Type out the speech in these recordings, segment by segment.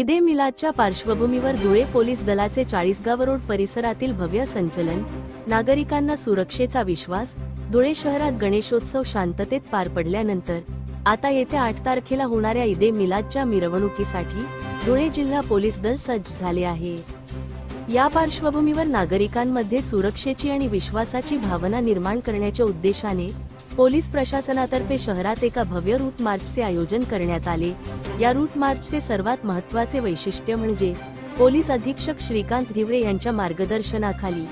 ईदे मिलादच्या पार्श्वभूमीवर धुळे पोलीस दलाचे चाळीसगाव रोड परिसरातील भव्य संचलन नागरिकांना सुरक्षेचा विश्वास धुळे शहरात गणेशोत्सव शांततेत पार पडल्यानंतर आता येत्या आठ तारखेला होणाऱ्या ईदे मिलादच्या मिरवणुकीसाठी धुळे जिल्हा पोलीस दल सज्ज झाले आहे. या पार्श्वभूमीवर नागरिकांमध्ये सुरक्षेची आणि विश्वासाची भावना निर्माण करण्याच्या उद्देशाने पोलीस प्रशासनातर्फे शहरात एका भव्य रूट मार्चचे आयोजन करण्यात आले. या रूट मार्चचे सर्वात महत्त्वाचे वैशिष्ट्य म्हणजे पोलीस अधीक्षक श्रीकांत धिवरे यांच्या मार्गदर्शनाखाली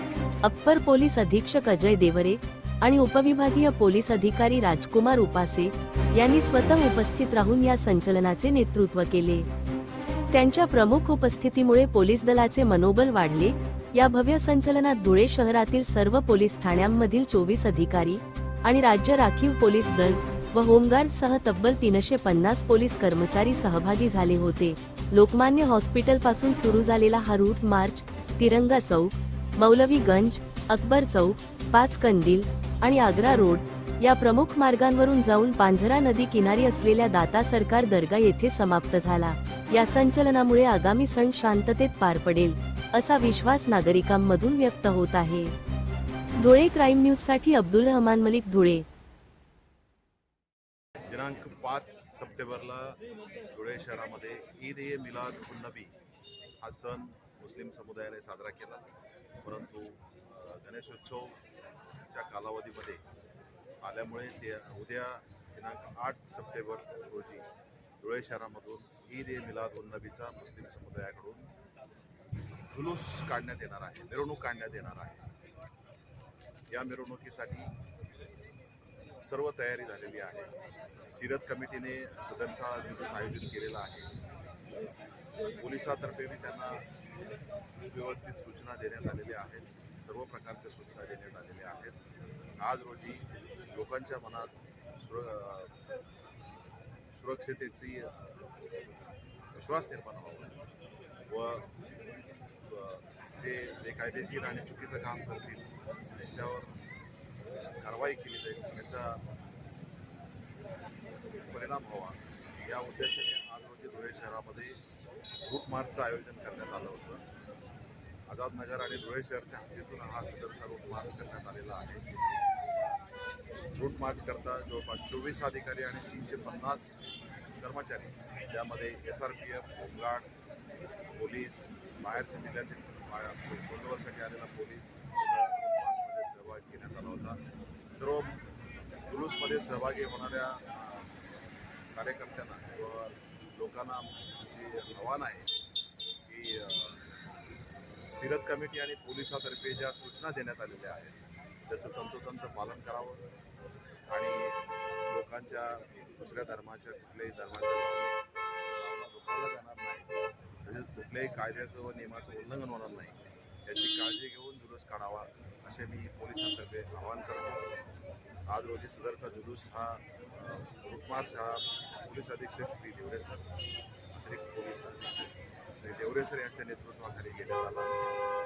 अप्पर पोलीस अधीक्षक अजय देवरे आणि उपविभागीय पोलीस अधिकारी राजकुमार उपासे यांनी स्वतः उपस्थित राहून या संचलनाचे नेतृत्व केले. त्यांच्या प्रमुख उपस्थितीमुळे पोलीस दलाचे मनोबल वाढले. या भव्य संचलनात धुळे शहरातील सर्व पोलीस ठाण्यांमधील चोवीस अधिकारी आणि राज्य राखीव पोलीस दल व होमगार्डसह तब्बल तीनशे पन्नास पोलीस कर्मचारी सहभागी झाले होते. लोकमान्य हॉस्पिटलपासून सुरू झालेला हा रूट मार्च तिरंगा चौक मौलवीगंज अकबर चौक पाच कंदील आणि आग्रा रोड या प्रमुख मार्गांवरून जाऊन पांझरा नदी किनारी असलेल्या दाता सरकार दर्गा येथे समाप्त झाला. या संचलनामुळे आगामी सण शांततेत पार पडेल असा विश्वास नागरिकांमधून व्यक्त होत आहे. धुळे क्राईम न्यूजसाठी अब्दुल रहमान मलिक धुळे. दिनांक पाच सप्टेंबरला धुळे शहरामध्ये ईद ए मिलाद उन नबी हा सण मुस्लिम समुदायाने साजरा केला. परंतु गणेशोत्सवच्या कालावधीमध्ये आल्यामुळे ते उद्या दिनांक आठ सप्टेंबर रोजी धुळे शहरामधून ईद ए मिलाद उन नबीचा मुस्लिम समुदायाकडून जुलूस काढण्यात येणार आहे मिरवणूक काढण्यात येणार आहे. या मिरवणुकीसाठी सर्व तयारी झालेली आहे. सिरत कमिटीने सदनचा दिवस आयोजित केलेला आहे. पोलिसातर्फे त्यांना व्यवस्थित सूचना देण्यात आलेल्या आहेत. सर्व प्रकारच्या सूचना देण्यात आलेल्या आहेत. आज रोजी लोकांच्या मनात सुर सुरक्षतेची विश्वास निर्माण व्हावा. व व जे बेकायदेशीर आणि चुकीचं काम करतील त्यांच्यावर कारवाई केली जाईल. याचा परिणाम व्हावा. या उद्देशाने आज रोजी धुळे शहरामध्ये रूट मार्चचं आयोजन करण्यात आलं होतं. आझाद नगर आणि धुळे शहरच्या हद्दीतून हा सदरचा रूट मार्च करण्यात आलेला आहे. रूट मार्च करता जवळपास चोवीस अधिकारी आणि तीनशे पन्नास कर्मचारी त्यामध्ये S R P F home guard police बाहेरच्या जिल्ह्यातील गोंधळासाठी आलेला पोलीस मार्चमध्ये सहभाग घेण्यात आला होता सर्व जुलूसमध्ये सहभागी होणाऱ्या कार्यकर्त्यांना किंवा लोकांना जे आव्हान आहे की सिरत कमिटी आणि पोलिसातर्फे ज्या सूचना देण्यात आलेल्या आहेत त्याचं तंतोतंत पालन करावं आणि लोकांच्या दुसऱ्या धर्माच्या कुठल्याही धर्माच्या दुखावला जाणार नाही. तसेच कुठल्याही कायद्याचं व नियमाचं उल्लंघन होणार नाही. याची काळजी घेऊन जुलूस काढावा असे मी पोलिसांतर्फे आवाहन करतो. आज रोजी सदरचा जुलूस हा रुटमार्च हा पोलीस अधीक्षक श्री देवरे सर अतिरिक्त पोलीस अधीक्षक श्री देवरे सर यांच्या नेतृत्वाखाली घेण्यात आला.